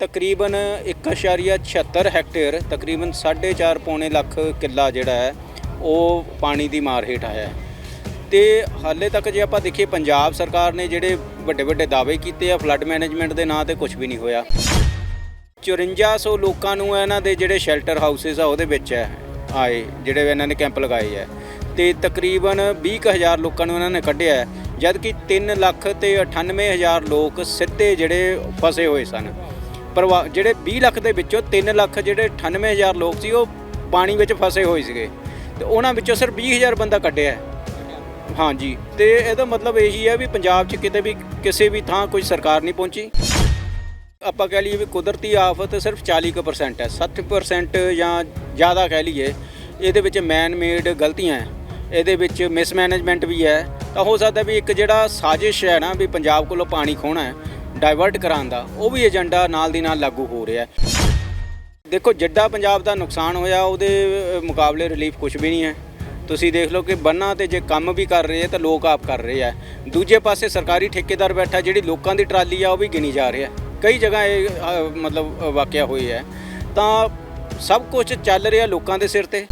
ਤਕਰੀਬਨ 1.76 ਹੈਕਟੇਅਰ ਤਕਰੀਬਨ 4.5 ਪੌਣੇ ਲੱਖ ਕਿੱਲਾ ਜਿਹੜਾ ਹੈ ਉਹ ਪਾਣੀ ਦੀ ਮਾਰ ਹੇਠ ਆਇਆ ਹੈ। ਤੇ ਹਾਲੇ ਤੱਕ ਜੇ ਆਪਾਂ ਦੇਖੀਏ ਪੰਜਾਬ ਸਰਕਾਰ ਨੇ ਜਿਹੜੇ ਵੱਡੇ ਵੱਡੇ ਦਾਅਵੇ ਕੀਤੇ ਆ ਫਲੱਡ ਮੈਨੇਜਮੈਂਟ ਦੇ ਨਾਂ ਤੇ ਕੁਝ ਵੀ ਨਹੀਂ ਹੋਇਆ। 5400 ਲੋਕਾਂ ਨੂੰ ਇਹਨਾਂ ਦੇ ਜਿਹੜੇ ਸ਼ੈਲਟਰ ਹਾਊਸਸ ਆ ਉਹਦੇ ਵਿੱਚ ਹੈ ਆਏ ਜਿਹੜੇ ਇਹਨਾਂ ਨੇ ਕੈਂਪ ਲਗਾਏ ਆ। ਤੇ ਤਕਰੀਬਨ 20000 ਲੋਕਾਂ ਨੂੰ ਇਹਨਾਂ ਨੇ ਕੱਢਿਆ ਹੈ, ਜਦ ਕਿ 3 ਲੱਖ ਤੇ 98000 ਲੋਕ ਸਿੱਧੇ ਜਿਹੜੇ ਫਸੇ ਹੋਏ ਸਨ। ਪਰਿਵਾਰ ਜਿਹੜੇ 20 ਲੱਖ ਦੇ ਵਿੱਚੋਂ 3 ਲੱਖ ਜਿਹੜੇ 98000 ਲੋਕ ਸੀ, ਉਹ ਪਾਣੀ ਵਿੱਚ ਫਸੇ ਹੋਏ ਸੀਗੇ। ਤੇ ਉਹਨਾਂ ਵਿੱਚੋਂ ਸਿਰਫ 20000 ਬੰਦਾ ਕੱਢਿਆ। ਹਾਂਜੀ। ਤੇ ਇਹਦਾ ਮਤਲਬ ਇਹੀ ਹੈ ਵੀ ਪੰਜਾਬ 'ਚ ਕਿਤੇ ਵੀ ਕਿਸੇ ਵੀ ਥਾਂ ਕੋਈ ਸਰਕਾਰ ਨਹੀਂ ਪਹੁੰਚੀ। ਆਪਾਂ ਕਹਿ ਲਈਏ ਵੀ ਕੁਦਰਤੀ ਆਫਤ ਸਿਰਫ 40% ਹੈ। 60% ਜਾਂ ਜ਼ਿਆਦਾ ਕਹਿ ਲਈਏ, ਇਹਦੇ ਵਿੱਚ ਮੈਨ ਮੇਡ ਗਲਤੀਆਂ ਹੈ। ਇਹਦੇ ਵਿੱਚ ਮਿਸਮੈਨੇਜਮੈਂਟ ਵੀ ਹੈ। ਤਾਂ ਹੋ ਸਕਦਾ ਵੀ ਇੱਕ ਜਿਹੜਾ ਸਾਜ਼ਿਸ਼ ਹੈ ਨਾ ਵੀ ਪੰਜਾਬ ਕੋਲੋਂ ਪਾਣੀ ਖੋਣਾ ਹੈ ਡਾਇਵਰਟ ਕਰਾਉਣ ਦਾ, ਉਹ ਵੀ ਏਜੰਡਾ ਨਾਲ ਦੀ ਨਾਲ ਲਾਗੂ ਹੋ ਰਿਹਾ ਹੈ। ਦੇਖੋ, ਜਿੱਡਾ ਪੰਜਾਬ ਦਾ ਨੁਕਸਾਨ ਹੋਇਆ, ਉਹਦੇ ਮੁਕਾਬਲੇ ਰਿਲੀਫ ਕੁਝ ਵੀ ਨਹੀਂ ਹੈ। ਤੁਸੀਂ ਦੇਖ ਲਓ ਕਿ ਬੰਨਾਂ ਤੇ ਜੇ ਕੰਮ ਵੀ ਕਰ ਰਹੇ ਆ ਤਾਂ ਲੋਕ ਆਪ ਕਰ ਰਹੇ ਆ ਦੂਜੇ ਪਾਸੇ ਸਰਕਾਰੀ ਠੇਕੇਦਾਰ ਬੈਠਾ, ਜਿਹੜੀ ਲੋਕਾਂ ਦੀ ਟਰਾਲੀ ਆ, ਉਹ ਵੀ ਗਿਣੀ ਜਾ ਰਿਹਾ ਕਈ ਜਗ੍ਹਾ ਇਹ ਮਤਲਬ ਵਾਕਿਆ ਹੋਏ ਹੈ। ਤਾਂ ਸਭ ਕੁਝ ਚੱਲ ਰਿਹਾ ਲੋਕਾਂ ਦੇ ਸਿਰ ਤੇ।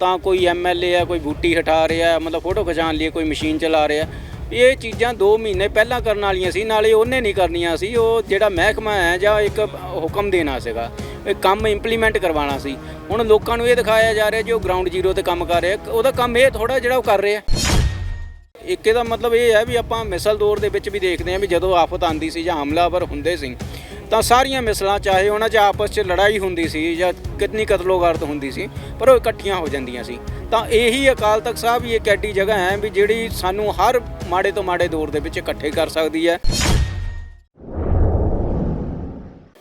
ਤਾਂ ਕੋਈ ਐਮਐਲਏ ਆ, ਕੋਈ ਬੂਟੀ ਹਟਾ ਰਿਹਾ, ਮਤਲਬ ਫੋਟੋ ਖਿਚਾਉਣ ਲਈ ਕੋਈ ਮਸ਼ੀਨ ਚਲਾ ਰਿਹਾ। ਇਹ ਚੀਜ਼ਾਂ 2 ਮਹੀਨੇ ਪਹਿਲਾਂ ਕਰਨ ਵਾਲੀਆਂ ਸੀ, ਨਾਲੇ ਉਹਨੇ ਨਹੀਂ ਕਰਨੀਆਂ ਸੀ, ਉਹ ਜਿਹੜਾ ਮਹਿਕਮਾ ਹੈ ਜਾਂ ਇੱਕ ਹੁਕਮ ਦੇਣਾ ਸੀਗਾ, ਇਹ ਕੰਮ ਇੰਪਲੀਮੈਂਟ ਕਰਵਾਉਣਾ ਸੀ। ਹੁਣ ਲੋਕਾਂ ਨੂੰ ਇਹ ਦਿਖਾਇਆ ਜਾ ਰਿਹਾ ਜੋ ਗਰਾਊਂਡ ਜ਼ੀਰੋ ਤੇ ਕੰਮ ਕਰ ਰਿਹਾ, ਉਹਦਾ ਕੰਮ ਇਹ ਥੋੜਾ ਜਿਹੜਾ ਉਹ ਕਰ ਰਿਹਾ। ਇੱਕ ਇਹਦਾ ਮਤਲਬ ਇਹ ਹੈ ਵੀ ਆਪਾਂ ਮਿਸਲ ਦੌਰ ਦੇ ਵਿੱਚ ਵੀ ਦੇਖਦੇ ਹਾਂ ਵੀ ਜਦੋਂ ਆਫਤ ਆਂਦੀ ਸੀ ਜਾਂ ਹਮਲਾਵਰ ਹੁੰਦੇ ਸੀ ਤਾਂ ਸਾਰੀਆਂ ਮਿਸਲਾਂ, ਚਾਹੇ ਉਹਨਾਂ 'ਚ ਆਪਸ 'ਚ ਲੜਾਈ ਹੁੰਦੀ ਸੀ ਜਾਂ ਕਿਤਨੀ ਕਤਲੋਗਾਰਤ ਹੁੰਦੀ ਸੀ, ਪਰ ਉਹ ਇਕੱਠੀਆਂ ਹੋ ਜਾਂਦੀਆਂ ਸੀ। ਤਾਂ ਇਹੀ ਅਕਾਲ ਤਖਤ ਸਾਹਿਬ ਹੀ ਇੱਕ ਐਡੀ ਜਗ੍ਹਾ ਹੈ ਵੀ ਜਿਹੜੀ ਸਾਨੂੰ ਹਰ ਮਾੜੇ ਤੋਂ ਮਾੜੇ ਦੌਰ ਦੇ ਵਿੱਚ ਇਕੱਠੇ ਕਰ ਸਕਦੀ ਹੈ।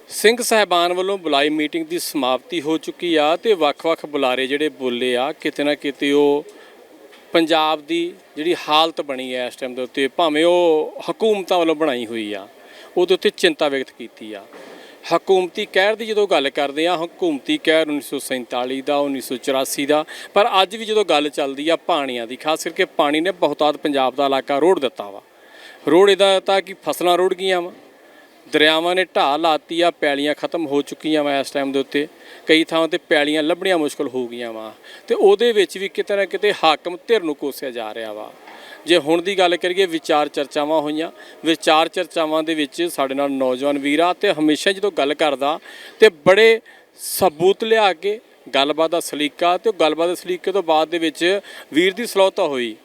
ਸਿੰਘ ਸਹਿਬਾਨ ਵੱਲੋਂ ਬੁਲਾਈ ਮੀਟਿੰਗ ਦੀ ਸਮਾਪਤੀ ਹੋ ਚੁੱਕੀ ਆ ਤੇ ਵੱਖ-ਵੱਖ ਬੁਲਾਰੇ ਜਿਹੜੇ ਬੋਲੇ ਆ, ਕਿਤੇ ਨਾ ਕਿਤੇ ਉਹ ਪੰਜਾਬ ਦੀ ਜਿਹੜੀ ਹਾਲਤ ਬਣੀ ਹੈ ਇਸ ਟਾਈਮ ਦੇ ਉੱਤੇ, ਭਾਵੇਂ ਉਹ ਹਕੂਮਤਾਂ ਵੱਲੋਂ ਬਣਾਈ ਹੋਈ ਆ। ਉਹਦੇ ਉੱਤੇ ਚਿੰਤਾ ਵਿਅਕਤ ਕੀਤੀ ਆ। ਹਕੂਮਤੀ ਕਹਿਰ ਦੀ ਜਦੋਂ ਗੱਲ ਕਰਦੇ ਆ, ਹਕੂਮਤੀ ਕਹਿਰ 1947 ਦਾ 1984 ਦਾ, ਪਰ ਅੱਜ ਵੀ ਜਦੋਂ ਗੱਲ ਚੱਲਦੀ ਆ ਪਾਣੀਆਂ ਦੀ, ਖਾਸ ਕਰਕੇ ਪਾਣੀ ਨੇ ਬਹੁਤਾਤ ਪੰਜਾਬ ਦਾ ਇਲਾਕਾ ਰੋੜ ਦਿੱਤਾ ਵਾ। ਰੋੜ ਇਹਦਾ ਤਾਂ ਕਿ ਫਸਲਾਂ ਰੁੜ ਗਈਆਂ ਵਾ। ਦਰਿਆਵਾਂ ਨੇ ਢਾਹ ਲਾਤੀ ਆ, ਪੈਲੀਆਂ ਖਤਮ ਹੋ ਚੁੱਕੀਆਂ ਵਾ ਇਸ ਟਾਈਮ ਦੇ ਉੱਤੇ। ਕਈ ਥਾਵਾਂ ਤੇ ਪੈਲੀਆਂ ਲੱਭਣੀਆਂ ਮੁਸ਼ਕਲ ਹੋ ਗਈਆਂ ਵਾ। ਤੇ ਉਹਦੇ ਵਿੱਚ ਵੀ ਕਿਤੇ ਨਾ ਕਿਤੇ ਹਾਕਮ ਧਿਰ ਨੂੰ ਕੋਸਿਆ ਜਾ ਰਿਹਾ ਵਾ। ਜੇ ਹੁਣ ਦੀ ਗੱਲ ਕਰੀਏ ਵਿਚਾਰ ਚਰਚਾਵਾਂ ਹੋਈਆਂ। ਵਿਚਾਰ ਚਰਚਾਵਾਂ ਦੇ ਵਿੱਚ ਸਾਡੇ ਨਾਲ ਨੌਜਵਾਨ ਵੀਰ ਤੇ ਹਮੇਸ਼ਾ ਜਦੋਂ ਗੱਲ ਕਰਦਾ ਤੇ ਬੜੇ ਸਬੂਤ ਲਿਆ ਕੇ ਗੱਲਬਾਤ ਦਾ ਸਲੀਕਾ ਤੇ ਉਹ ਗੱਲਬਾਤ ਦੇ ਸਲੀਕੇ ਤੋਂ ਬਾਅਦ ਦੇ ਵਿੱਚ ਵੀਰ ਦੀ ਸਲੋਤਾ ਹੋਈ।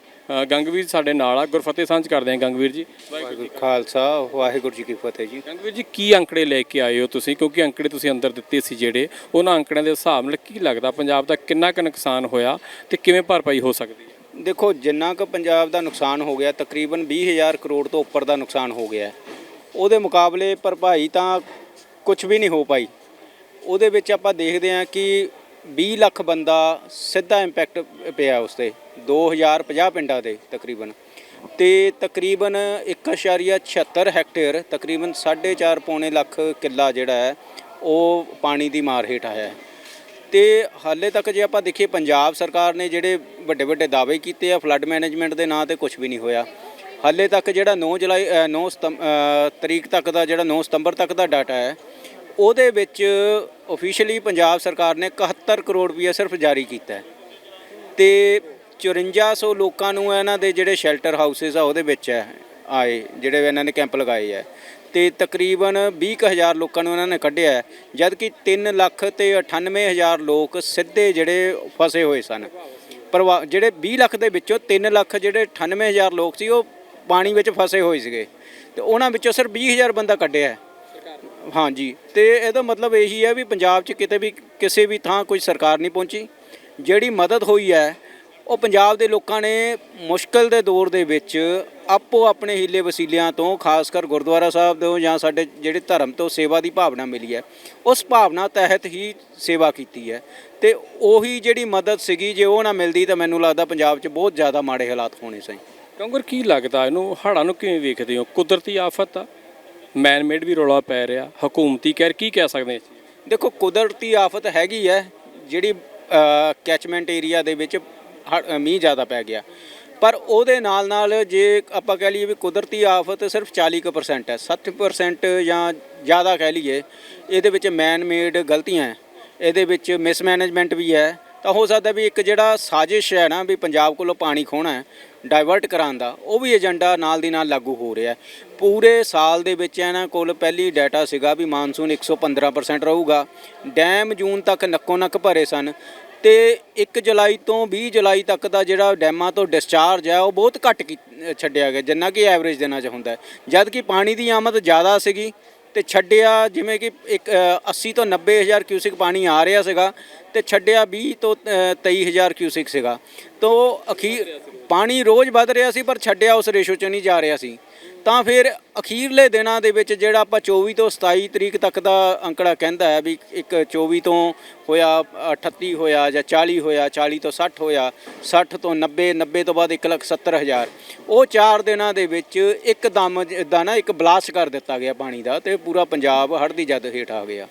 ਗੰਗਵੀਰ ਸਾਡੇ ਨਾਲ ਆ ਗੁਰਫਤਿਹ ਸਾਂਝ ਕਰਦੇ ਆ ਗੰਗਵੀਰ ਜੀ। ਵਾਹਿਗੁਰੂ ਖਾਲਸਾ ਵਾਹਿਗੁਰੂ ਜੀ ਕੀ ਫਤਿਹ ਜੀ। ਗੰਗਵੀਰ ਜੀ ਕੀ ਅੰਕੜੇ ਲੈ ਕੇ ਆਏ ਹੋ ਤੁਸੀਂ? ਕਿਉਂਕਿ ਅੰਕੜੇ ਤੁਸੀਂ ਅੰਦਰ ਦਿੱਤੇ ਸੀ ਜਿਹੜੇ ਉਹਨਾਂ ਅੰਕੜਿਆਂ ਦੇ ਹਿਸਾਬ ਨਾਲ ਕੀ ਲੱਗਦਾ ਪੰਜਾਬ ਦਾ ਕਿੰਨਾ ਕੁ ਨੁਕਸਾਨ ਹੋਇਆ ਤੇ ਕਿਵੇਂ ਭਰਪਾਈ ਹੋ ਸਕਦੀ ਹੈ? ਦੇਖੋ, ਜਿੰਨਾ ਕੁ ਪੰਜਾਬ ਦਾ ਨੁਕਸਾਨ ਹੋ ਗਿਆ, ਤਕਰੀਬਨ 20000 ਕਰੋੜ ਤੋਂ ਉੱਪਰ ਦਾ ਨੁਕਸਾਨ ਹੋ ਗਿਆ ਉਹਦੇ ਮੁਕਾਬਲੇ ਭਰਪਾਈ ਤਾਂ ਕੁਝ ਵੀ ਨਹੀਂ ਹੋ ਪਾਈ। ਉਹਦੇ ਵਿੱਚ ਆਪਾਂ ਦੇਖਦੇ ਹਾਂ ਕਿ 20 ਲੱਖ ਬੰਦਾ ਸਿੱਧਾ ਇੰਪੈਕਟ ਪਿਆ ਉਸ ਤੇ 2050 ਪਿੰਡਾਂ ਦੇ ਤਕਰੀਬਨ। ਤੇ ਤਕਰੀਬਨ 1.76 ਹੈਕਟੇਅਰ ਤਕਰੀਬਨ 4.5 ਪੌਣੇ ਲੱਖ ਕਿੱਲਾ ਜਿਹੜਾ ਹੈ, ਉਹ ਪਾਣੀ ਦੀ ਮਾਰ ਹੇਠ ਆਇਆ ਹੈ। ਤੇ ਹਾਲੇ ਤੱਕ ਜੇ ਆਪਾਂ ਦੇਖੀਏ ਪੰਜਾਬ ਸਰਕਾਰ ਨੇ ਜਿਹੜੇ ਵੱਡੇ ਵੱਡੇ ਦਾਅਵੇ ਕੀਤੇ ਆ ਫਲੱਡ ਮੈਨੇਜਮੈਂਟ ਦੇ ਨਾਂ ਤੇ ਕੁਝ ਵੀ ਨਹੀਂ ਹੋਇਆ। ਹਾਲੇ ਤੱਕ ਜਿਹੜਾ 9 ਜੁਲਾਈ ਅ, 9 ਸਤੰਬ ਤਰੀਕ ਤੱਕ ਦਾ ਜਿਹੜਾ 9 ਸਤੰਬਰ ਤੱਕ ਦਾ ਡਾਟਾ ਹੈ ਉਹਦੇ ਵਿੱਚ ਅਫੀਸ਼ੀਅਲੀ ਪੰਜਾਬ ਸਰਕਾਰ ਨੇ 71 ਕਰੋੜ ਰੁਪਏ ਸਿਰਫ ਜਾਰੀ ਕੀਤਾ ਹੈ। ਤੇ 5400 ਲੋਕਾਂ ਨੂੰ ਇਹਨਾਂ ਦੇ ਜਿਹੜੇ ਸ਼ੈਲਟਰ ਹਾਊਸਸ ਆ ਉਹਦੇ ਵਿੱਚ ਹੈ ਆਏ ਜਿਹੜੇ ਇਹਨਾਂ ਨੇ ਕੈਂਪ ਲਗਾਏ ਆ ਤੇ ਤਕਰੀਬਨ 20000 ਲੋਕਾਂ ਨੂੰ ਇਹਨਾਂ ਨੇ ਕੱਢਿਆ ਹੈ, ਜਦ ਕਿ 3 ਲੱਖ ਤੇ 98000 ਲੋਕ ਸਿੱਧੇ ਜਿਹੜੇ ਫਸੇ ਹੋਏ ਸਨ। ਪਰਿਵਾ ਜਿਹੜੇ 20 ਲੱਖ ਦੇ ਵਿੱਚੋਂ 3 ਲੱਖ ਜਿਹੜੇ 98000 ਲੋਕ ਸੀ ਉਹ ਪਾਣੀ ਵਿੱਚ ਫਸੇ ਹੋਏ ਸੀਗੇ। ਤੇ ਉਹਨਾਂ ਵਿੱਚੋਂ ਸਿਰਫ 20000 ਬੰਦਾ ਕੱਢਿਆ ਹੈ। ਹਾਂਜੀ ਤੇ ਇਹਦਾ ਮਤਲਬ ਇਹੀ ਹੈ ਵੀ ਪੰਜਾਬ 'ਚ ਕਿਤੇ ਵੀ ਕਿਸੇ ਵੀ ਥਾਂ ਕੋਈ ਸਰਕਾਰ ਨਹੀਂ ਪਹੁੰਚੀ। ਜਿਹੜੀ ਮਦਦ ਹੋਈ ਹੈ ਉਹ ਪੰਜਾਬ ਦੇ ਲੋਕਾਂ ਨੇ ਮੁਸ਼ਕਲ ਦੇ ਦੌਰ ਦੇ ਵਿੱਚ ਆਪੋ ਆਪਣੇ ਹੀਲੇ ਵਸੀਲਿਆਂ ਤੋਂ ਖਾਸ ਕਰ ਗੁਰਦੁਆਰਾ ਸਾਹਿਬ ਤੋਂ ਜਾਂ ਸਾਡੇ ਜਿਹੜੇ ਧਰਮ ਤੋਂ ਸੇਵਾ ਦੀ ਭਾਵਨਾ ਮਿਲੀ ਹੈ ਉਸ ਭਾਵਨਾ ਤਹਿਤ ਹੀ ਸੇਵਾ ਕੀਤੀ ਹੈ। ਤੇ ਉਹੀ ਜਿਹੜੀ ਮਦਦ ਸੀਗੀ ਜੇ ਉਹ ਨਾ ਮਿਲਦੀ ਤਾਂ ਮੈਨੂੰ ਲੱਗਦਾ ਪੰਜਾਬ 'ਚ ਬਹੁਤ ਜ਼ਿਆਦਾ ਮਾੜੇ ਹਾਲਾਤ ਹੋਣੇ ਸੀ ਕਿਉਂਕਿ ਕੀ ਲੱਗਦਾ? ਇਹਨੂੰ ਹੜ੍ਹਾਂ ਨੂੰ ਕਿਵੇਂ ਵੇਖਦੇ ਹੋ? ਕੁਦਰਤੀ ਆਫਤ ਆ? ਮੈਨ ਮੇਡ ਵੀ ਰੌਲਾ ਪੈ ਰਿਹਾ ਹਕੂਮਤੀ ਕਹਿਰ ਕੀ ਕਹਿ ਸਕਦੇ? ਦੇਖੋ ਕੁਦਰਤੀ ਆਫਤ ਹੈਗੀ ਹੈ ਜਿਹੜੀ ਕੈਚਮੈਂਟ ਏਰੀਆ ਦੇ ਵਿੱਚ ਹੜ੍ਹ- ਮੀਂਹ ਜ਼ਿਆਦਾ ਪੈ ਗਿਆ। ਪਰ ਉਹਦੇ ਨਾਲ ਨਾਲ ਜੇ ਆਪਾਂ ਕਹਿ ਲਈਏ ਵੀ ਕੁਦਰਤੀ ਆਫਤ ਸਿਰਫ 40% ਹੈ 60% ਜਾਂ ਜ਼ਿਆਦਾ ਕਹਿ ਲਈਏ, ਇਹਦੇ ਵਿੱਚ ਮੈਨ ਮੇਡ ਗਲਤੀਆਂ ਹੈ। ਇਹਦੇ ਵਿੱਚ ਮਿਸਮੈਨੇਜਮੈਂਟ ਵੀ ਹੈ। ਤਾਂ ਹੋ ਸਕਦਾ ਵੀ ਇੱਕ ਜਿਹੜਾ ਸਾਜ਼ਿਸ਼ ਹੈ ਨਾ ਵੀ ਪੰਜਾਬ ਕੋਲੋਂ ਪਾਣੀ ਖੋਣਾ ਹੈ ਡਾਇਵਰਟ ਕਰਾਉਣ ਦਾ, ਉਹ ਵੀ ਏਜੰਡਾ ਨਾਲ ਦੀ ਨਾਲ ਲਾਗੂ ਹੋ ਰਿਹਾ ਹੈ। ਪੂਰੇ ਸਾਲ ਦੇ ਵਿੱਚ ਇਹਨਾਂ ਕੋਲ ਪਹਿਲੀ ਡਾਟਾ ਸੀਗਾ ਵੀ ਮਾਨਸੂਨ 115% ਰਹੂਗਾ। ਡੈਮ ਜੂਨ ਤੱਕ ਨੱਕੋ ਨੱਕ ਭਰੇ ਸਨ। ਤੇ 1 ਜੁਲਾਈ ਤੋਂ 20 ਜੁਲਾਈ ਤੱਕ ਦਾ ਜਿਹੜਾ ਡੈਮਾਂ ਤੋਂ ਡਿਸਚਾਰਜ ਹੈ ਉਹ ਬਹੁਤ ਘੱਟ ਕੀ- ਛੱਡਿਆ ਗਿਆ ਜਿੰਨਾ ਕਿ ਐਵਰੇਜ ਦਿਨਾਂ 'ਚ ਹੁੰਦਾ ਹੈ। ਜਦ ਕਿ ਪਾਣੀ ਦੀ ਆਮਦ ਜ਼ਿਆਦਾ ਸੀਗੀ ਤੇ ਛੱਡਿਆ ਜਿਵੇਂ ਕਿ ਇੱਕ ਅ, 80 ਤੋਂ 90 ਹਜ਼ਾਰ ਕਿਊਸਿਕ ਪਾਣੀ ਆ ਰਿਹਾ ਸੀਗਾ। ਤੇ ਛੱਡਿਆ 20 ਤੋਂ ਅ, 23 ਹਜ਼ਾਰ ਕਿਊਸਿਕ ਸੀਗਾ। ਤੋਂ ਅਖੀਰ ਪਾਣੀ ਰੋਜ਼ ਵੱਧ ਰਿਹਾ ਸੀ ਪਰ ਛੱਡਿਆ ਉਸ ਰੇਸ਼ੋ 'ਚ ਨਹੀਂ ਜਾ ਰਿਹਾ ਸੀ। ਤਾਂ ਫਿਰ ਅਖੀਰਲੇ ਦਿਨਾਂ ਦੇ ਵਿੱਚ ਜਿਹੜਾ ਆਪਾਂ 24 ਤੋਂ 27 ਤਰੀਕ ਤੱਕ ਦਾ ਅੰਕੜਾ ਕਹਿੰਦਾ ਹੈ ਵੀ ਇੱਕ 24 ਤੋਂ ਹੋਇਆ 38 ਹੋਇਆ ਜਾਂ 40 ਹੋਇਆ 40 ਤੋਂ 60 ਹੋਇਆ 60 ਤੋਂ 90 90 ਤੋਂ ਬਾਅਦ 170000 ਉਹ ਚਾਰ ਦਿਨਾਂ ਦੇ ਵਿੱਚ ਇੱਕਦਮ ਦਾ ਨਾ ਇੱਕ ਬਲਾਸਟ ਕਰ ਦਿੱਤਾ ਗਿਆ ਪਾਣੀ ਦਾ ਤੇ ਪੂਰਾ ਪੰਜਾਬ ਹੜ੍ਹ ਦੀ ਜਦ ਹੇਠ ਆ ਗਿਆ।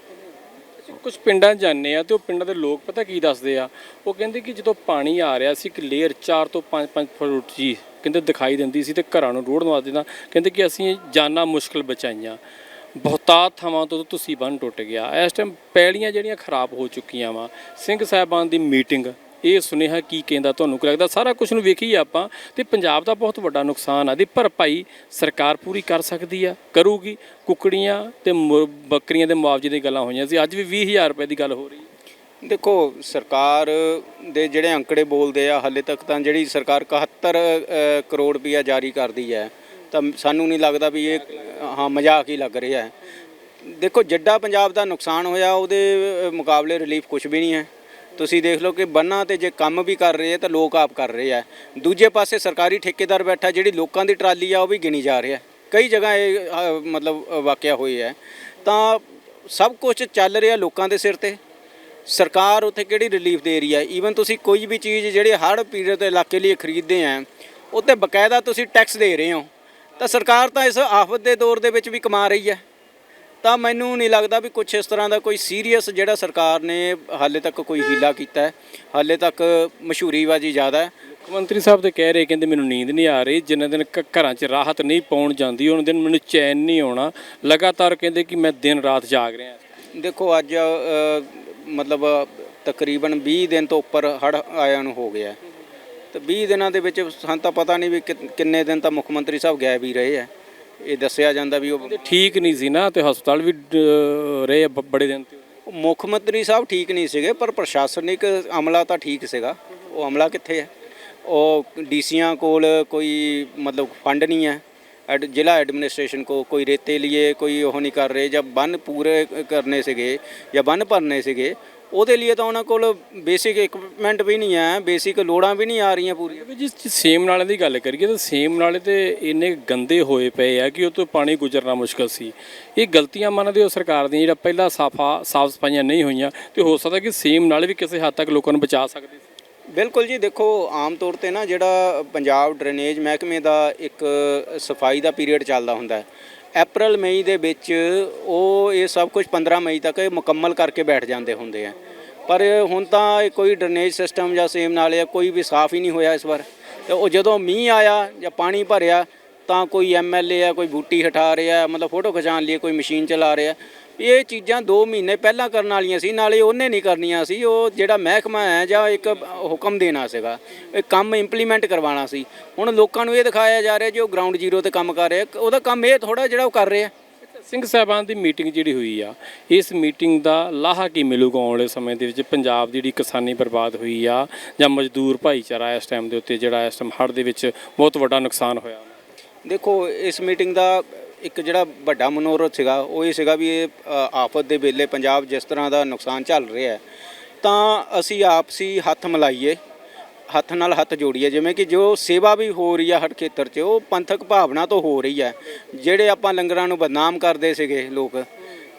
ਕੁਝ ਪਿੰਡਾਂ 'ਚ ਜਾਂਦੇ ਆ ਤੇ ਉਹ ਪਿੰਡਾਂ ਦੇ ਲੋਕ ਪਤਾ ਕੀ ਦੱਸਦੇ ਆ? ਉਹ ਕਹਿੰਦੇ ਕਿ ਜਦੋਂ ਪਾਣੀ ਆ ਰਿਹਾ ਸੀ ਇੱਕ ਲੇਅਰ 4 ਤੋਂ 5-5 ਫੁੱਟ ਜੀ ਕਹਿੰਦੇ ਦਿਖਾਈ ਦਿੰਦੀ ਸੀ ਤੇ ਘਰਾਂ ਨੂੰ ਰੋੜ ਨਵਾ ਦਿੰਦਾ ਕਹਿੰਦੇ ਕਿ ਅਸੀਂ ਜਾਨਾਂ ਮੁਸ਼ਕਲ ਬਚਾਈਆਂ। ਬਹੁਤਾਤ ਥਾਵਾਂ ਤੋਂ ਤੁਸੀਂ ਬੰਨ ਟੁੱਟ ਗਿਆ। ਇਸ ਟਾਈਮ ਪੈਲੀਆਂ ਜਿਹੜੀਆਂ ਖਰਾਬ ਹੋ ਚੁੱਕੀਆਂ ਵਾ। ਸਿੰਘ ਸਾਹਿਬਾਨ ਦੀ ਮੀਟਿੰਗ ਇਹ ਸੁਨੇਹਾ ਕੀ ਕਹਿੰਦਾ ਤੁਹਾਨੂੰ? ਕੀ ਲੱਗਦਾ ਸਾਰਾ ਕੁਝ ਨੂੰ ਵੇਖੀ ਆਪਾਂ ਤੇ ਪੰਜਾਬ ਦਾ ਬਹੁਤ ਵੱਡਾ ਨੁਕਸਾਨ ਆ। ਦੀ ਭਰਪਾਈ ਸਰਕਾਰ ਪੂਰੀ ਕਰ ਸਕਦੀ ਆ, ਕਰੂਗੀ। ਕੁਕੜੀਆਂ ਤੇ ਮੁਰ- ਬੱਕਰੀਆਂ ਦੇ ਮੁਆਵਜ਼ੇ ਦੀ ਗੱਲਾਂ ਹੋਈਆਂ ਸੀ। ਅੱਜ ਵੀ 20000 ਰੁਪਏ ਦੀ ਗੱਲ ਹੋ ਰਹੀ ਹੈ। ਦੇਖੋ, ਸਰਕਾਰ ਦੇ ਜਿਹੜੇ ਅੰਕੜੇ ਬੋਲਦੇ ਆ, ਹਾਲੇ ਤੱਕ ਤਾਂ ਜਿਹੜੀ ਸਰਕਾਰ 71 ਕਰੋੜ ਰੁਪਇਆ ਜਾਰੀ ਕਰਦੀ ਹੈ, ਤਾਂ ਸਾਨੂੰ ਨਹੀਂ ਲੱਗਦਾ ਵੀ ਇਹ, ਹਾਂ, ਮਜ਼ਾਕ ਹੀ ਲੱਗ ਰਿਹਾ ਹੈ। ਦੇਖੋ, ਜਿੱਡਾ ਪੰਜਾਬ ਦਾ ਨੁਕਸਾਨ ਹੋਇਆ, ਉਹਦੇ ਮੁਕਾਬਲੇ ਰਿਲੀਫ ਕੁਝ ਵੀ ਨਹੀਂ ਹੈ। ਤੁਸੀਂ ਦੇਖ ਲਓ ਕਿ ਬੰਨਾਂ ਤੇ ਜੇ ਕੰਮ ਵੀ ਕਰ ਰਹੇ ਆ ਤਾਂ ਲੋਕ ਆਪ ਕਰ ਰਹੇ ਆ। ਦੂਜੇ ਪਾਸੇ ਸਰਕਾਰੀ ਠੇਕੇਦਾਰ ਬੈਠਾ ਜਿਹੜੀ ਲੋਕਾਂ ਦੀ ਟਰਾਲੀ ਆ ਉਹ ਵੀ ਗਿਣੀ ਜਾ ਰਿਹਾ। ਕਈ ਜਗ੍ਹਾ ਇਹ ਅ, ਮਤਲਬ ਅ, ਵਾਕਿਆ ਹੋਏ ਹੈ। ਤਾਂ ਸਭ ਕੁਝ ਚੱਲ ਰਿਹਾ ਲੋਕਾਂ ਦੇ ਸਿਰ ਤੇ। ਸਰਕਾਰ ਉੱਥੇ ਕਿਹੜੀ ਰਿਲੀਫ ਦੇ ਰਹੀ ਹੈ? ਈਵਨ ਤੁਸੀਂ ਕੋਈ ਵੀ ਚੀਜ਼ ਜਿਹੜੇ ਹੜ੍ਹ ਪੀੜਤ ਇਲਾਕੇ ਲਈ ਖਰੀਦਦੇ ਆ ਉੱਤੇ ਬਕਾਇਦਾ ਤੁਸੀਂ ਟੈਕਸ ਦੇ ਰਹੇ ਹੋ। ਤਾਂ ਸਰਕਾਰ ਤਾਂ ਇਸ ਆਫਤ ਦੇ ਦੌਰ ਦੇ ਵਿੱਚ ਵੀ ਕਮਾ ਰਹੀ ਹੈ। ਤਾਂ ਮੈਨੂੰ ਨਹੀਂ ਲੱਗਦਾ ਵੀ ਕੁਝ ਇਸ ਤਰ੍ਹਾਂ ਦਾ ਕੋਈ ਸੀਰੀਅਸ ਜਿਹੜਾ ਸਰਕਾਰ ਨੇ ਹਾਲੇ ਤੱਕ ਕੋਈ ਹੀਲਾ ਕੀਤਾ ਹੈ। ਹਾਲੇ ਤੱਕ ਮਸ਼ਹੂਰੀਬਾਜ਼ੀ ਜ਼ਿਆਦਾ ਹੈ। ਮੁੱਖ ਮੰਤਰੀ ਸਾਹਿਬ ਤੇ ਕਹਿ ਰਹੇ ਕਹਿੰਦੇ ਮੈਨੂੰ ਨੀਂਦ ਨਹੀਂ ਆ ਰਹੀ ਜਿੰਨੇ ਦਿਨ ਘਰਾਂ 'ਚ ਰਾਹਤ ਨਹੀਂ ਪਾਉਣ ਜਾਂਦੀ ਉਹਨਾਂ ਦਿਨ ਮੈਨੂੰ ਚੈਨ ਨਹੀਂ ਆਉਣਾ। ਲਗਾਤਾਰ ਕਹਿੰਦੇ ਕਿ ਮੈਂ ਦਿਨ ਰਾਤ ਜਾਗ ਰਿਹਾ ਦੇਖੋ ਅੱਜ ਮਤਲਬ ਤਕਰੀਬਨ 20 ਦਿਨ ਤੋਂ ਉੱਪਰ ਹੜ ਆਇਆਂ ਨੂੰ ਹੋ ਗਿਆ ਤੇ 20 ਦਿਨਾਂ ਦੇ ਵਿੱਚ ਸਾਨੂੰ ਤਾਂ ਪਤਾ ਨਹੀਂ ਵੀ ਕਿੰਨੇ ਦਿਨ ਤਾਂ ਮੁੱਖ ਮੰਤਰੀ ਸਾਹਿਬ ਗਾਇਬ ਹੀ ਰਹੇ ਆ ਇਹ ਦੱਸਿਆ ਜਾਂਦਾ ਵੀ ਉਹ ਠੀਕ ਨਹੀਂ ਸੀ ਨਾ ਤੇ ਹਸਪਤਾਲ ਵੀ ਰਹੇ ਬ- ਬੜੇ ਦਿਨ ਤੇ। ਮੁੱਖ ਮੰਤਰੀ ਸਾਹਿਬ ਠੀਕ ਨਹੀਂ ਸੀਗੇ ਪਰ ਪ੍ਰਸ਼ਾਸਨਿਕ ਅਮਲਾ ਤਾਂ ਠੀਕ ਸੀਗਾ। ਉਹ ਅਮਲਾ ਕਿੱਥੇ ਹੈ? ਉਹ ਡੀਸੀਆਂ ਕੋਲ ਕੋਈ ਮਤਲਬ ਫੰਡ ਨਹੀਂ ਹੈ। ਐਡ ਜ਼ਿਲ੍ਹਾ ਐਡਮਿਨਿਸਟ੍ਰੇਸ਼ਨ ਕੋ ਕੋਈ ਰੇਤੇ ਲਈ ਕੋਈ ਉਹ ਨਹੀਂ ਕਰ ਰਹੇ ਜਾਂ ਬੰਨ ਪੂਰੇ ਕਰਨੇ ਸੀਗੇ ਜਾਂ ਬੰਨ ਭਰਨੇ ਸੀਗੇ ਉਹਦੇ ਲਈ ਤਾਂ ਉਹਨਾਂ ਕੋਲ ਬੇਸਿਕ ਇਕਵਿਪਮੈਂਟ ਵੀ ਨਹੀਂ ਹੈ ਬੇਸਿਕ ਲੋੜਾਂ ਵੀ ਨਹੀਂ ਆ ਰਹੀਆਂ ਪੂਰੀਆਂ। ਵੀ ਜਿਸ ਸੇਮ ਨਾਲੇ ਦੀ ਗੱਲ ਕਰੀਏ ਤਾਂ ਸੇਮ ਨਾਲੇ ਤੇ ਇੰਨੇ ਗੰਦੇ ਹੋਏ ਪਏ ਆ ਕਿ ਉਹ ਤੋਂ ਪਾਣੀ ਗੁਜ਼ਰਨਾ ਮੁਸ਼ਕਲ ਸੀ। ਇਹ ਗਲਤੀਆਂ ਮੰਨਦੇ ਹੋ ਸਰਕਾਰ ਦੀਆਂ ਜਿਹੜਾ ਪਹਿਲਾਂ ਸਾਫਾ ਸਾਫ਼ ਸਫਾਈਆਂ ਨਹੀਂ ਹੋਈਆਂ ਤੇ ਹੋ ਸਕਦਾ ਕਿ ਸੇਮ ਨਾਲੇ ਵੀ ਕਿਸੇ ਹੱਦ ਤੱਕ ਲੋਕਾਂ ਨੂੰ ਬਚਾ ਸਕਦੀ ਸੀ। ਬਿਲਕੁਲ ਜੀ ਦੇਖੋ ਆਮ ਤੌਰ ਤੇ ਨਾ ਜਿਹੜਾ ਪੰਜਾਬ ਡਰੇਨੇਜ ਮਹਿਕਮੇ ਦਾ ਇੱਕ ਸਫ਼ਾਈ ਦਾ ਪੀਰੀਅਡ ਚੱਲਦਾ ਹੁੰਦਾ ਹੈ ਅਪ੍ਰੈਲ ਮਈ ਦੇ ਵਿੱਚ ਉਹ ਇਹ ਸਭ ਕੁਝ 15 ਮਈ ਤੱਕ ਇਹ ਮੁਕੰਮਲ ਕਰਕੇ ਬੈਠ ਜਾਂਦੇ ਹੁੰਦੇ ਆ। ਪਰ ਹੁਣ ਤਾਂ ਕੋਈ ਡਰੇਨੇਜ ਸਿਸਟਮ ਜਾਂ ਸੇਮ ਨਾਲੇ ਕੋਈ ਵੀ ਸਾਫ਼ ਹੀ ਨਹੀਂ ਹੋਇਆ ਇਸ ਵਾਰ। ਤੇ ਉਹ ਜਦੋਂ ਮੀਂਹ ਆਇਆ ਜਾਂ ਪਾਣੀ ਭਰਿਆ ਤਾਂ ਕੋਈ ਐਮਐਲਏ ਆ, ਕੋਈ ਬੂਟੀ ਹਟਾ ਰਿਹਾ, ਮਤਲਬ ਫੋਟੋ ਖਿਚਾਉਣ ਲਈ ਕੋਈ ਮਸ਼ੀਨ ਚਲਾ ਰਿਹਾ। ਇਹ ਚੀਜ਼ਾਂ 2 ਮਹੀਨੇ ਪਹਿਲਾਂ ਕਰਨ ਵਾਲੀਆਂ ਸੀ ਨਾਲੇ ਉਹਨੇ ਨਹੀਂ ਕਰਨੀਆਂ ਸੀ ਉਹ ਜਿਹੜਾ ਮਹਿਕਮਾ ਹੈ ਜਾਂ ਇੱਕ ਹੁਕਮ ਦੇਣਾ ਸੀਗਾ ਇਹ ਕੰਮ ਇੰਪਲੀਮੈਂਟ ਕਰਵਾਉਣਾ ਸੀ। ਹੁਣ ਲੋਕਾਂ ਨੂੰ ਇਹ ਦਿਖਾਇਆ ਜਾ ਰਿਹਾ ਜੋ ਗਰਾਊਂਡ ਜ਼ੀਰੋ ਤੇ ਕੰਮ ਕਰ ਰਿਹਾ ਉਹਦਾ ਕੰਮ ਇਹ ਥੋੜਾ ਜਿਹੜਾ ਉਹ ਕਰ ਰਿਹਾ। ਸਿੰਘ ਸਾਹਿਬਾਨ ਦੀ ਮੀਟਿੰਗ ਜਿਹੜੀ ਹੋਈ ਆ ਇਸ ਮੀਟਿੰਗ ਦਾ ਲਾਹਾ ਕੀ ਮਿਲੂਗਾ ਆਉਣ ਵਾਲੇ ਸਮੇਂ ਦੇ ਵਿੱਚ? ਪੰਜਾਬ ਦੀ ਜਿਹੜੀ ਕਿਸਾਨੀ ਬਰਬਾਦ ਹੋਈ ਆ ਜਾਂ ਮਜ਼ਦੂਰ ਭਾਈਚਾਰਾ ਇਸ ਟਾਈਮ ਦੇ ਉੱਤੇ ਜਿਹੜਾ ਇਸ ਟਾਈਮ ਹੜ੍ਹ ਦੇ ਵਿੱਚ ਬਹੁਤ ਵੱਡਾ ਨੁਕਸਾਨ ਹੋਇਆ? ਦੇਖੋ ਇਸ ਮੀਟਿੰਗ ਦਾ ਇੱਕ ਜਿਹੜਾ ਵੱਡਾ ਮਨੋਰਥ ਸੀਗਾ, ਉਹ ਇਹ ਸੀਗਾ ਵੀ ਇਹ ਆਫਤ ਦੇ ਵੇਲੇ ਪੰਜਾਬ ਜਿਸ ਤਰ੍ਹਾਂ ਦਾ ਨੁਕਸਾਨ ਝੱਲ ਰਿਹਾ ਹੈ, ਤਾਂ ਅਸੀਂ ਆਪਸੀ ਹੱਥ ਮਿਲਾਈਏ, ਹੱਥ ਨਾਲ ਹੱਥ ਜੋੜੀਏ, ਜਿਵੇਂ ਕਿ ਜੋ ਸੇਵਾ ਵੀ ਹੋ ਰਹੀ ਹੈ ਹਰ ਖੇਤਰ 'ਚ, ਉਹ ਪੰਥਕ ਭਾਵਨਾ ਤੋਂ ਹੋ ਰਹੀ ਹੈ। ਜਿਹੜੇ ਆਪਾਂ ਲੰਗਰਾਂ ਨੂੰ ਬਦਨਾਮ ਕਰਦੇ ਸੀਗੇ ਲੋਕ,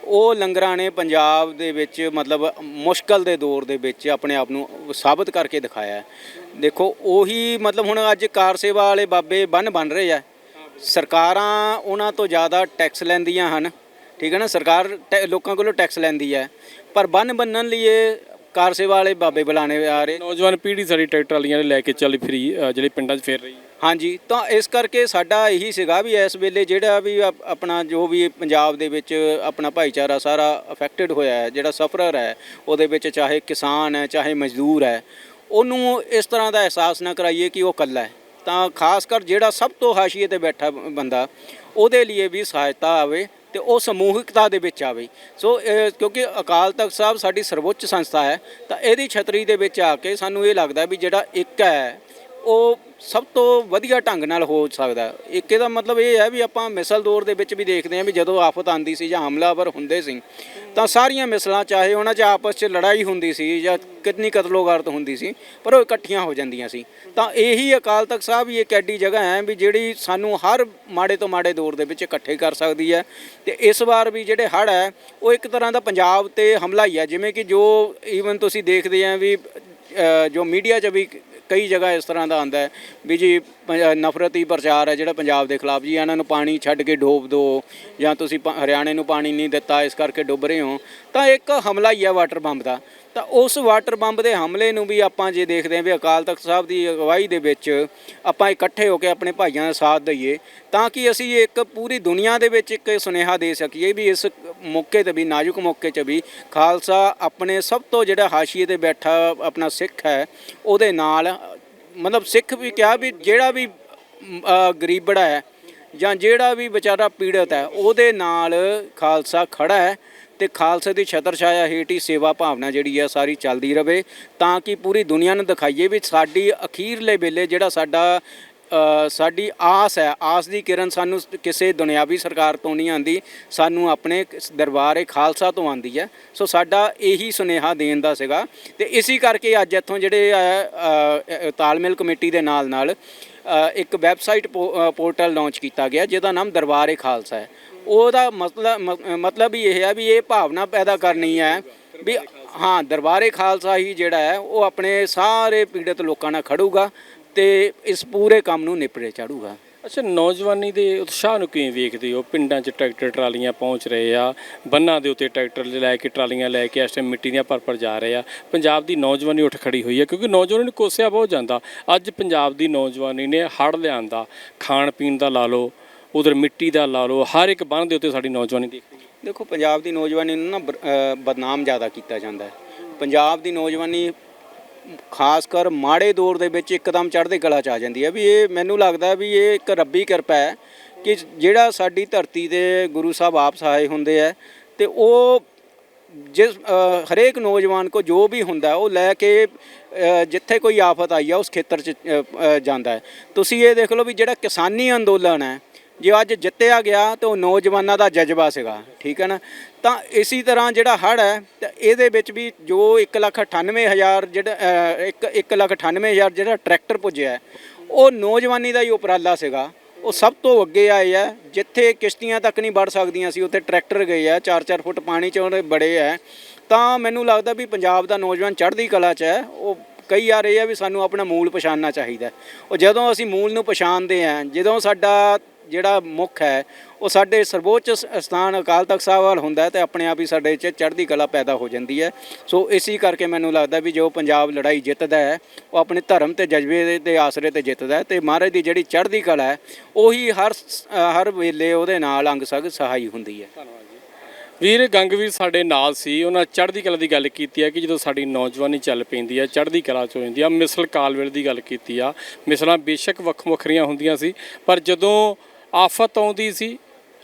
ਉਹ ਲੰਗਰਾਂ ਨੇ ਪੰਜਾਬ ਦੇ ਵਿੱਚ ਮਤਲਬ ਮੁਸ਼ਕਲ ਦੇ ਦੌਰ ਦੇ ਵਿੱਚ ਆਪਣੇ ਆਪ ਨੂੰ ਸਾਬਤ ਕਰਕੇ ਦਿਖਾਇਆ ਦੇਖੋ, ਉਹੀ ਮਤਲਬ ਹੁਣ ਅੱਜ ਕਾਰ ਸੇਵਾ ਵਾਲੇ ਬਾਬੇ ਬੰਨ ਬਣ ਰਹੇ ਆ ਸਰਕਾਰਾਂ ਉਹਨਾਂ ਤੋਂ ਜ਼ਿਆਦਾ ਟੈਕਸ ਲੈਂਦੀਆਂ ਹਨ ਠੀਕ ਹੈ ਨਾ? ਸਰਕਾਰ ਟੈ- ਲੋਕਾਂ ਕੋਲੋਂ ਟੈਕਸ ਲੈਂਦੀ ਹੈ। ਪਰ ਬੰਨ ਬੰਨਣ ਲਈ ਇਹ ਕਾਰ ਸੇਵਾ ਵਾਲੇ ਬਾਬੇ ਬੁਲਾਣੇ ਆ ਰਹੇ। ਨੌਜਵਾਨ ਪੀੜ੍ਹੀ ਸਾਡੀ ਟਰੈਕਟਰ ਵਾਲੀਆਂ ਨੇ ਲੈ ਕੇ ਚੱਲ ਫਰੀ ਜਿਹੜੇ ਪਿੰਡਾਂ 'ਚ ਫੇਰ ਰਹੀ ਹੈ। ਹਾਂਜੀ ਤਾਂ ਇਸ ਕਰਕੇ ਸਾਡਾ ਇਹੀ ਸੀਗਾ ਵੀ ਇਸ ਵੇਲੇ ਜਿਹੜਾ ਵੀ ਆਪ- ਆਪਣਾ ਜੋ ਵੀ ਪੰਜਾਬ ਦੇ ਵਿੱਚ ਆਪਣਾ ਭਾਈਚਾਰਾ ਸਾਰਾ ਅਫੈਕਟਡ ਹੋਇਆ ਹੈ ਜਿਹੜਾ ਸਫਰਰ ਹੈ ਉਹਦੇ ਵਿੱਚ ਚਾਹੇ ਕਿਸਾਨ ਹੈ ਚਾਹੇ ਮਜ਼ਦੂਰ ਹੈ ਉਹਨੂੰ ਇਸ ਤਰ੍ਹਾਂ ਦਾ ਅਹਿਸਾਸ ਨਾ ਕਰਾਈਏ ਕਿ ਉਹ ਇਕੱਲਾ ਹੈ। ਤਾਂ ਖਾਸ ਕਰ ਜਿਹੜਾ ਸਭ ਤੋਂ ਹਾਸ਼ੀਏ ਤੇ ਬੈਠਾ ਬੰਦਾ, ਉਹਦੇ ਲਈ ਵੀ ਸਹਾਇਤਾ ਆਵੇ ਤੇ ਉਹ ਸਮੂਹਿਕਤਾ ਦੇ ਵਿੱਚ ਆਵੇ। ਸੋ, ਇਹ- ਕਿਉਂਕਿ ਅਕਾਲ ਤਖਤ ਸਾਹਿਬ ਸਾਡੀ ਸਰਵਉੱਚ ਸੰਸਥਾ ਹੈ, ਤਾਂ ਇਹਦੀ ਛਤਰੀ ਦੇ ਵਿੱਚ ਆ ਕੇ ਸਾਨੂੰ ਇਹ ਲੱਗਦਾ ਵੀ ਜਿਹੜਾ ਇੱਕ ਹੈ ਉਹ ਸਭ ਤੋਂ ਵਧੀਆ ਢੰਗ ਨਾਲ ਹੋ ਸਕਦਾ। ਇੱਕ ਇਹਦਾ ਮਤਲਬ ਇਹ ਹੈ ਵੀ ਆਪਾਂ ਮਿਸਲ ਦੌਰ ਦੇ ਵਿੱਚ ਵੀ ਦੇਖਦੇ ਹਾਂ ਵੀ ਜਦੋਂ ਆਫਤ ਆਂਦੀ ਸੀ ਜਾਂ ਹਮਲਾਵਰ ਹੁੰਦੇ ਸੀ, ਤਾਂ ਸਾਰੀਆਂ ਮਿਸਲਾਂ ਚਾਹੇ ਉਹਨਾਂ 'ਚ ਆਪਸ 'ਚ ਲੜਾਈ ਹੁੰਦੀ ਸੀ ਜਾਂ ਕਿਤਨੀ ਕਤਲੋਗਾਰਤ ਹੁੰਦੀ ਸੀ, ਪਰ ਉਹ ਇਕੱਠੀਆਂ ਹੋ ਜਾਂਦੀਆਂ ਸੀ। ਤਾਂ ਇਹੀ ਅਕਾਲ ਤਖਤ ਸਾਹਿਬ ਹੀ ਇੱਕ ਐਡੀ ਜਗ੍ਹਾ ਹੈ ਵੀ ਜਿਹੜੀ ਸਾਨੂੰ ਹਰ ਮਾੜੇ ਤੋਂ ਮਾੜੇ ਦੌਰ ਦੇ ਵਿੱਚ ਇਕੱਠੇ ਕਰ ਸਕਦੀ ਹੈ। ਤੇ ਇਸ ਵਾਰ ਵੀ ਜਿਹੜੇ ਹੜ੍ਹ ਹੈ, ਉਹ ਇੱਕ ਤਰ੍ਹਾਂ ਦਾ ਪੰਜਾਬ ਤੇ ਹਮਲਾ ਹੀ ਹੈ। ਜਿਵੇਂ ਕਿ ਜੋ ਈਵਨ ਤੁਸੀਂ ਦੇਖਦੇ ਆ ਵੀ ਜੋ ਮੀਡੀਆ 'ਚ ਵੀ ਕਈ ਜਗ੍ਹਾ ਇਸ ਤਰ੍ਹਾਂ ਦਾ ਆਂਦਾ ਹੈ ਵੀ ਜੀ ਨਫ਼ਰਤੀ ਪ੍ਰਚਾਰ ਹੈ ਜਿਹੜਾ ਪੰਜਾਬ ਦੇ ਖਿਲਾਫ ਜੀ, ਇਹਨਾਂ ਨੂੰ ਪਾਣੀ ਛੱਡ ਕੇ ਡੋਬ ਦਿਓ ਜਾਂ ਤੁਸੀਂ ਹਰਿਆਣੇ ਨੂੰ ਪਾਣੀ ਨਹੀਂ ਦਿੱਤਾ, ਇਸ ਕਰਕੇ ਡੁੱਬ ਰਹੇ ਹੋ, ਤਾਂ ਇੱਕ ਹਮਲਾ ਹੀ ਹੈ ਵਾਟਰ ਬੰਬ ਦਾ। ਤਾਂ ਉਸ ਵਾਟਰ ਬੰਬ ਦੇ ਹਮਲੇ ਨੂੰ ਵੀ ਆਪਾਂ ਜੇ ਦੇਖਦੇ ਹਾਂ ਵੀ ਅਕਾਲ ਤਖਤ ਸਾਹਿਬ ਦੀ ਅਗਵਾਈ ਦੇ ਵਿੱਚ ਆਪਾਂ ਇਕੱਠੇ ਹੋ ਕੇ ਆਪਣੇ ਭਾਈਆਂ ਦਾ ਸਾਥ ਦਈਏ, ਤਾਂ ਕਿ ਅਸੀਂ ਇੱਕ ਪੂਰੀ ਦੁਨੀਆ ਦੇ ਵਿੱਚ ਇੱਕ ਸੁਨੇਹਾ ਦੇ ਸਕੀਏ ਵੀ ਇਸ ਮੌਕੇ ਤੇ ਵੀ, ਨਾਜ਼ੁਕ ਮੌਕੇ 'ਚ ਵੀ ਖਾਲਸਾ ਆਪਣੇ ਸਭ ਤੋਂ ਜਿਹੜਾ ਹਾਸ਼ੀਏ ਤੇ ਬੈਠਾ ਆਪਣਾ ਸਿੱਖ ਹੈ, ਉਹਦੇ ਨਾਲ ਮਤਲਬ ਸਿੱਖ ਵੀ ਕਿਹਾ ਵੀ ਜਿਹੜਾ ਵੀ ਮ, ਅ, ਗਰੀਬੜਾ ਹੈ ਜਾਂ ਜਿਹੜਾ ਵੀ ਵਿਚਾਰਾ ਪੀੜਤ ਹੈ ਉਹਦੇ ਨਾਲ ਖਾਲਸਾ ਖੜਾ ਹੈ ਤੇ ਖਾਲਸੇ ਦੀ ਛਤਰ ਛਾਇਆ ਹੇਠ ਹੀ ਸੇਵਾ ਭਾਵਨਾ ਜਿਹੜੀ ਹੈ ਸਾਰੀ ਚੱਲਦੀ ਰਵੇ ਤਾਂ ਕਿ ਪੂਰੀ ਦੁਨੀਆ ਨੂੰ ਦਿਖਾਈਏ ਵੀ ਸਾਡੀ ਅਖੀਰਲੇ ਵੇਲੇ ਜਿਹੜਾ ਸਾਡਾ ਸਾਡੀ ਆਸ ਹੈ। ਆਸ ਦੀ ਕਿਰਨ ਸਾਨੂੰ ਕਿਸੇ ਦੁਨਿਆਵੀ ਸਰਕਾਰ ਤੋਂ ਨਹੀਂ ਆਂਦੀ ਸਾਨੂੰ ਆਪਣੇ ਦਰਬਾਰੇ ਖਾਲਸਾ ਤੋਂ ਆਂਦੀ ਹੈ। ਸੋ ਸਾਡਾ ਇਹੀ ਸੁਨੇਹਾ ਦੇਣ ਦਾ ਸੀਗਾ। ਤੇ ਇਸੇ ਕਰਕੇ ਅੱਜ ਇੱਥੋਂ ਜਿਹੜੇ ਤਾਲਮੇਲ ਕਮੇਟੀ ਦੇ ਨਾਲ ਨਾਲ ਇੱਕ ਵੈਬਸਾਈਟ ਪੋ- ਪੋਰਟਲ ਲਾਂਚ ਕੀਤਾ ਗਿਆ, ਜਿਹਦਾ ਨਾਮ ਦਰਬਾਰੇ ਖਾਲਸਾ ਹੈ। ਉਹਦਾ ਮਤਲਬ, ਮ- ਮਤਲਬ ਹੀ ਇਹ ਹੈ ਵੀ ਇਹ ਭਾਵਨਾ ਪੈਦਾ ਕਰਨੀ ਹੈ ਵੀ ਹਾਂ, ਦਰਬਾਰੇ ਖਾਲਸਾ ਹੀ ਜਿਹੜਾ ਹੈ, ਉਹ ਆਪਣੇ ਸਾਰੇ ਪੀੜਤ ਲੋਕਾਂ ਨਾਲ ਖੜੂਗਾ। ਤੇ ਇਸ ਪੂਰੇ ਕੰਮ ਨੂੰ ਨਿਪਰੇ ਚਾੜੂਗਾ ਅੱਛਾ ਨੌਜਵਾਨੀ ਦੇ ਉਤਸ਼ਾਹ ਨੂੰ ਕਿਵੇਂ ਵੇਖਦੇ ਹੋ? ਪਿੰਡਾਂ 'ਚ ਟਰੈਕਟਰ ਟਰਾਲੀਆਂ ਪਹੁੰਚ ਰਹੇ ਆ ਬੰਨਾਂ ਦੇ ਉੱਤੇ ਟਰੈਕਟਰ ਲੈ ਕੇ ਟਰਾਲੀਆਂ ਲੈ ਕੇ ਇਸ ਟਾਈਮ ਮਿੱਟੀ ਦੀਆਂ ਭਰ ਭਰ ਜਾ ਰਹੇ ਆ। ਪੰਜਾਬ ਦੀ ਨੌਜਵਾਨੀ ਉੱਠ ਖੜੀ ਹੋਈ ਹੈ ਕਿਉਂਕਿ ਨੌਜਵਾਨੀ ਨੂੰ ਕੋਸਿਆ ਬਹੁਤ ਜਾਂਦਾ। ਅੱਜ ਪੰਜਾਬ ਦੀ ਨੌਜਵਾਨੀ ਨੇ ਹੜ ਲਿਆਂਦਾ ਖਾਣ ਪੀਣ ਦਾ ਲਾ ਲਓ ਉਧਰ ਮਿੱਟੀ ਦਾ ਲਾ ਲਓ ਹਰ ਇੱਕ ਬੰਨ ਦੇ ਉੱਤੇ ਸਾਡੀ ਨੌਜਵਾਨੀ ਦੇਖ ਰਹੀ ਹੈ। ਦੇਖੋ ਪੰਜਾਬ ਦੀ ਨੌਜਵਾਨੀ ਨੂੰ ਨਾ ਬਦਨਾਮ ਜ਼ਿਆਦਾ ਕੀਤਾ ਜਾਂਦਾ ਹੈ। ਪੰਜਾਬ ਦੀ ਨੌਜਵਾਨੀ ਖਾਸ ਕਰ ਮਾੜੇ ਦੌਰ ਦੇ ਵਿੱਚ ਇੱਕਦਮ ਚੜ੍ਹਦੇ ਕਲਾ ਚ ਆ ਜਾਂਦੀ ਹੈ ਵੀ ਇਹ ਮੈਨੂੰ ਲੱਗਦਾ ਵੀ ਇਹ ਇੱਕ ਰੱਬੀ ਕਿਰਪਾ ਹੈ ਕਿ ਜਿਹੜਾ ਸਾਡੀ ਧਰਤੀ ਦੇ ਗੁਰੂ ਸਾਹਿਬ ਆਪ ਸਹਾਏ ਹੁੰਦੇ ਆ ਤੇ ਉਹ ਜਿਸ ਹਰੇਕ ਨੌਜਵਾਨ ਕੋ ਜੋ ਵੀ ਹੁੰਦਾ ਉਹ ਲੈ ਕੇ ਜਿੱਥੇ ਕੋਈ ਆਫਤ ਆਈ ਆ, ਉਸ ਖੇਤਰ 'ਚ ਜਾਂਦਾ ਹੈ। ਤੁਸੀਂ ਇਹ ਦੇਖ ਲਓ ਵੀ ਜਿਹੜਾ ਕਿਸਾਨੀ ਅੰਦੋਲਨ ਹੈ ਜੇ ਅੱਜ ਜਿੱਤਿਆ ਗਿਆ ਤਾਂ ਉਹ ਨੌਜਵਾਨਾਂ ਦਾ ਜਜ਼ਬਾ ਸੀਗਾ ਠੀਕ ਹੈ ਨਾ? ਤਾਂ ਇਸੇ ਤਰ੍ਹਾਂ ਜਿਹੜਾ ਹੜ ਹੈ ਤਾਂ ਇਹਦੇ ਵਿੱਚ ਵੀ ਜੋ 198000 ਜਿਹੜਾ ਅ, ਇੱਕ 198000 ਜਿਹੜਾ ਟਰੈਕਟਰ ਪੁੱਜਿਆ ਉਹ ਨੌਜਵਾਨੀ ਦਾ ਹੀ ਉਪਰਾਲਾ ਸੀਗਾ। ਉਹ ਸਭ ਤੋਂ ਅੱਗੇ ਆਏ ਆ ਜਿੱਥੇ ਕਿਸ਼ਤੀਆਂ ਤੱਕ ਨਹੀਂ ਵੜ ਸਕਦੀਆਂ ਸੀ ਉੱਥੇ ਟਰੈਕਟਰ ਗਏ ਆ 4-4 ਫੁੱਟ ਪਾਣੀ 'ਚ ਉਹਦੇ ਬੜੇ ਆ। ਤਾਂ ਮੈਨੂੰ ਲੱਗਦਾ ਵੀ ਪੰਜਾਬ ਦਾ ਨੌਜਵਾਨ ਚੜ੍ਹਦੀ ਕਲਾ 'ਚ ਹੈ ਉਹ ਕਈ ਵਾਰ ਇਹ ਆ ਵੀ ਸਾਨੂੰ ਆਪਣਾ ਮੂਲ ਪਛਾਣਨਾ ਚਾਹੀਦਾ ਉਹ ਜਦੋਂ ਅਸੀਂ ਮੂਲ ਨੂੰ ਪਛਾਣਦੇ ਆ ਜਦੋਂ ਸਾਡਾ ਜਿਹੜਾ ਮੁੱਖ ਹੈ, ਉਹ ਸਾਡੇ ਸਰਵੋੱਚ ਸਥਾਨ ਅਕਾਲ ਤਖਤ ਸਾਹਿਬ ਵੱਲ ਹੁੰਦਾ ਹੈ ਤੇ ਆਪਣੇ ਆਪ ਹੀ ਸਾਡੇ 'ਚ ਚੜ੍ਹਦੀ ਕਲਾ ਪੈਦਾ ਹੋ ਜਾਂਦੀ ਹੈ। ਸੋ ਇਸੇ ਕਰਕੇ ਮੈਨੂੰ ਲੱਗਦਾ ਵੀ ਜੋ ਪੰਜਾਬ ਲੜਾਈ ਜਿੱਤਦਾ ਹੈ, ਉਹ ਆਪਣੇ ਧਰਮ ਤੇ ਜਜ਼ਬੇ ਦੇ ਆਸਰੇ ਤੇ ਜਿੱਤਦਾ ਹੈ ਤੇ ਮਹਾਰਾਜ ਦੀ ਜਿਹੜੀ ਚੜ੍ਹਦੀ ਕਲਾ ਹੈ, ਉਹੀ ਹਰ ਸ- ਹਰ ਵੇਲੇ ਉਹਦੇ ਨਾਲ ਅੰਗ ਸੰਗ ਸਹਾਈ ਹੁੰਦੀ ਹੈ। ਧੰਨਵਾਦ ਜੀ। ਵੀਰ, ਗੰਗਵੀਰ ਸਾਡੇ ਨਾਲ ਸੀ, ਉਹਨਾਂ ਚੜ੍ਹਦੀ ਕਲਾ ਦੀ ਗੱਲ ਕੀਤੀ ਹੈ ਕਿ ਜਦੋਂ ਸਾਡੀ ਨੌਜਵਾਨੀ ਚੱਲ ਪੈਂਦੀ ਹੈ, ਚੜ੍ਹਦੀ ਕਲਾ ਚ ਹੋ ਜਾਂਦੀ ਆ ਮਿਸਲ ਕਾਲਵੇਲ ਦੀ ਗੱਲ ਕੀਤੀ ਆ। ਮਿਸਲਾਂ ਬੇਸ਼ੱਕ ਵੱਖ ਵੱਖਰੀਆਂ ਹੁੰਦੀਆਂ ਸੀ, ਪਰ ਜਦੋਂ ਆਫਤ ਆਉਂਦੀ ਸੀ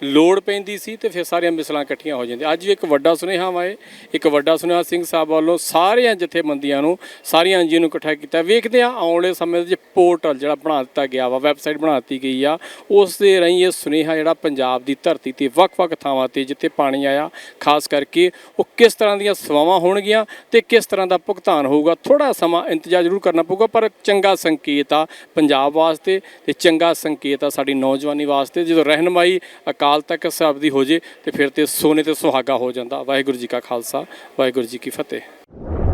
ਲੋੜ ਪੈਂਦੀ ਸੀ ਤੇ ਫਿਰ ਸਾਰੀਆਂ ਮਿਸਲਾਂ ਇਕੱਠੀਆਂ ਹੋ ਜਾਂਦੀਆਂ। ਅੱਜ ਵੀ ਇੱਕ ਵੱਡਾ ਸੁਨੇਹਾ ਵਾਏ ਇੱਕ ਵੱਡਾ ਸੁਨੇਹਾ ਸਿੰਘ ਸਾਹਿਬ ਵੱਲੋਂ ਸਾਰੀਆਂ ਜਥੇਬੰਦੀਆਂ ਨੂੰ, ਸਾਰੀਆਂ ਐਨਜੀਓ ਨੂੰ ਇਕੱਠਾ ਕੀਤਾ। ਵੇਖਦੇ ਆ ਆਉਣ ਵਾਲੇ ਸਮੇਂ ਦੇ ਵਿੱਚ ਪੋਰਟਲ ਜਿਹੜਾ ਬਣਾ ਦਿੱਤਾ ਗਿਆ ਵਾ, ਵੈਬਸਾਈਟ ਬਣਾ ਦਿੱਤੀ ਗਈ ਆ, ਉਸ ਦੇ ਰਾਹੀਂ ਇਹ ਸੁਨੇਹਾ ਜਿਹੜਾ ਪੰਜਾਬ ਦੀ ਧਰਤੀ ਤੇ ਵੱਖ-ਵੱਖ ਥਾਵਾਂ ਤੇ ਜਿੱਥੇ ਪਾਣੀ ਆਇਆ, ਖਾਸ ਕਰਕੇ ਉਹ ਕਿਸ ਤਰ੍ਹਾਂ ਦੀਆਂ ਸੇਵਾਵਾਂ ਹੋਣਗੀਆਂ ਤੇ ਕਿਸ ਤਰ੍ਹਾਂ ਦਾ ਭੁਗਤਾਨ ਹੋਊਗਾ ਥੋੜਾ ਸਮਾਂ ਇੰਤਜ਼ਾਰ ਜ਼ਰੂਰ ਕਰਨਾ ਪਊਗਾ, ਪਰ ਚੰਗਾ ਸੰਕੇਤ ਆ ਪੰਜਾਬ ਵਾਸਤੇ ਤੇ ਚੰਗਾ ਸੰਕੇਤ ਆ ਸਾਡੀ ਨੌਜਵਾਨੀ ਵਾਸਤੇ। ਜਦੋਂ ਰਹਿਨਮਾਈ ਅਕਾਲ ਤਖਤ ਸਾਹਿਬ ਦੀ ਹੋ ਜੇ ਤੇ ਫਿਰ ਤੇ ਸੋਨੇ ਤੇ ਸੁਹਾਗਾ ਹੋ ਜਾਂਦਾ। ਵਾਹਿਗੁਰੂ ਜੀ ਕਾ ਖਾਲਸਾ, ਵਾਹਿਗੁਰੂ ਜੀ ਕੀ ਫਤਿਹ।